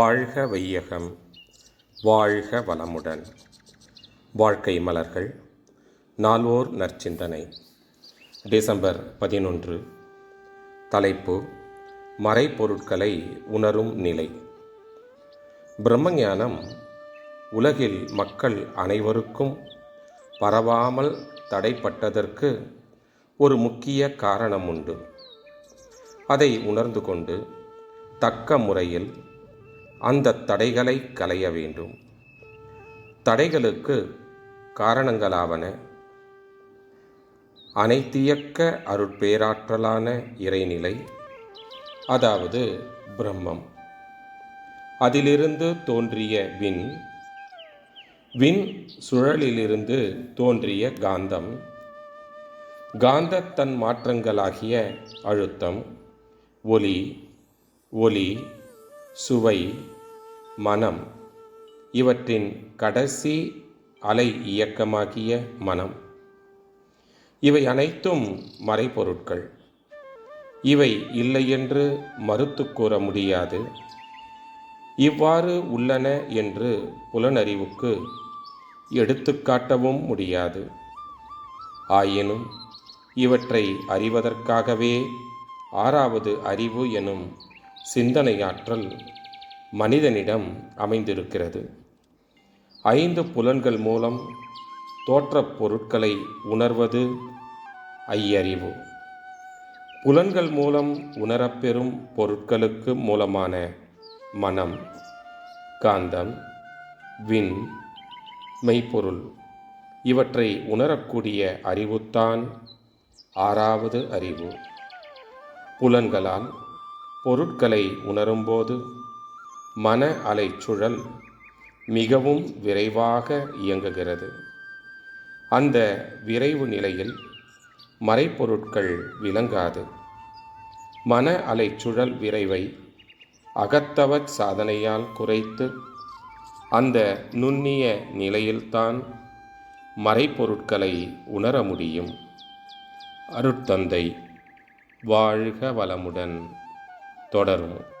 வாழ்க வையகம் வாழ்க வளமுடன். வாழ்க்கை மலர்கள் நால்வோர் நற்சிந்தனை. டிசம்பர் பதினொன்று. தலைப்பு மறைப்பொருட்களை உணரும் நிலை. பிரம்மஞானம் உலகில் மக்கள் அனைவருக்கும் பரவாமல் தடைப்பட்டதற்கு ஒரு முக்கிய காரணம் உண்டு அதை உணர்ந்து கொண்டு தக்க முறையில் அந்த தடைகளை களைய வேண்டும். தடைகளுக்கு காரணங்களாவன. அனைத்தியக்க அருட்பேராற்றலான இறைநிலை அதாவது பிரம்மம். அதிலிருந்து தோன்றிய விண். விண் சுழலிலிருந்து தோன்றிய காந்தம். காந்த தன் மாற்றங்களாகிய அழுத்தம் ஒலி ஒலி சுவை மனம். இவற்றின் கடைசி அலை இயக்கமாகிய மனம். இவை அனைத்தும் மறைபொருட்கள். இவை இல்லையென்று மறுத்து கூற முடியாது. இவ்வாறு உள்ளன என்று புலனறிவுக்கு எடுத்துக்காட்டவும் முடியாது. ஆயினும் இவற்றை அறிவதற்காகவே ஆறாவது அறிவு எனும் சிந்தனையாற்றல் மனிதனிடம் அமைந்திருக்கிறது. ஐந்து புலன்கள் மூலம் தோற்றப் பொருட்களை உணர்வது ஐயறிவு. புலன்கள் மூலம் உணரப்பெறும் பொருட்களுக்கு மூலமான மனம் காந்தம் விண் மெய்ப்பொருள் இவற்றை உணரக்கூடிய அறிவுத்தான் ஆறாவது அறிவு. புலன்களால் பொருட்களை உணரும்போது மன அலைச்சுழல் மிகவும் விரைவாக இயங்குகிறது. அந்த விரைவு நிலையில் மறைப்பொருட்கள் விளங்காது. மன அலைச்சுழல் விரைவை அகத்தவச் சாதனையால் குறைத்து அந்த நுண்ணிய நிலையில்தான் மறைப்பொருட்களை உணர முடியும். அருட்தந்தை வாழ்க வளமுடன் தொடரும்.